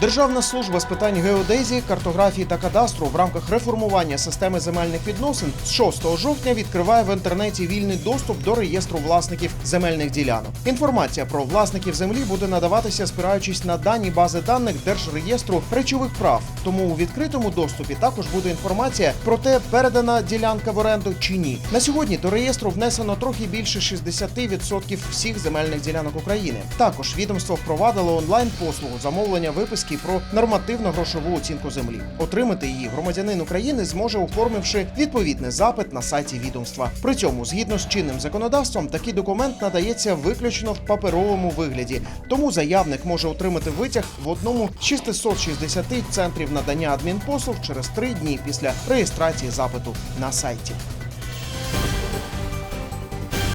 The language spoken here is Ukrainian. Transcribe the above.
Державна служба з питань геодезії, картографії та кадастру в рамках реформування системи земельних відносин з 6 жовтня відкриває в інтернеті вільний доступ до реєстру власників земельних ділянок. Інформація про власників землі буде надаватися, спираючись на дані бази даних Держреєстру речових прав. Тому у відкритому доступі також буде інформація про те, передана ділянка в оренду чи ні. На сьогодні до реєстру внесено трохи більше 60% всіх земельних ділянок України. Також відомство впровадило онлайн послугу замовлення виписки про нормативно-грошову оцінку землі. Отримати її громадянин України зможе, оформивши відповідний запит на сайті відомства. При цьому, згідно з чинним законодавством, такий документ надається виключно в паперовому вигляді. Тому заявник може отримати витяг в одному з 660 центрів надання адмінпослуг через три дні після реєстрації запиту на сайті.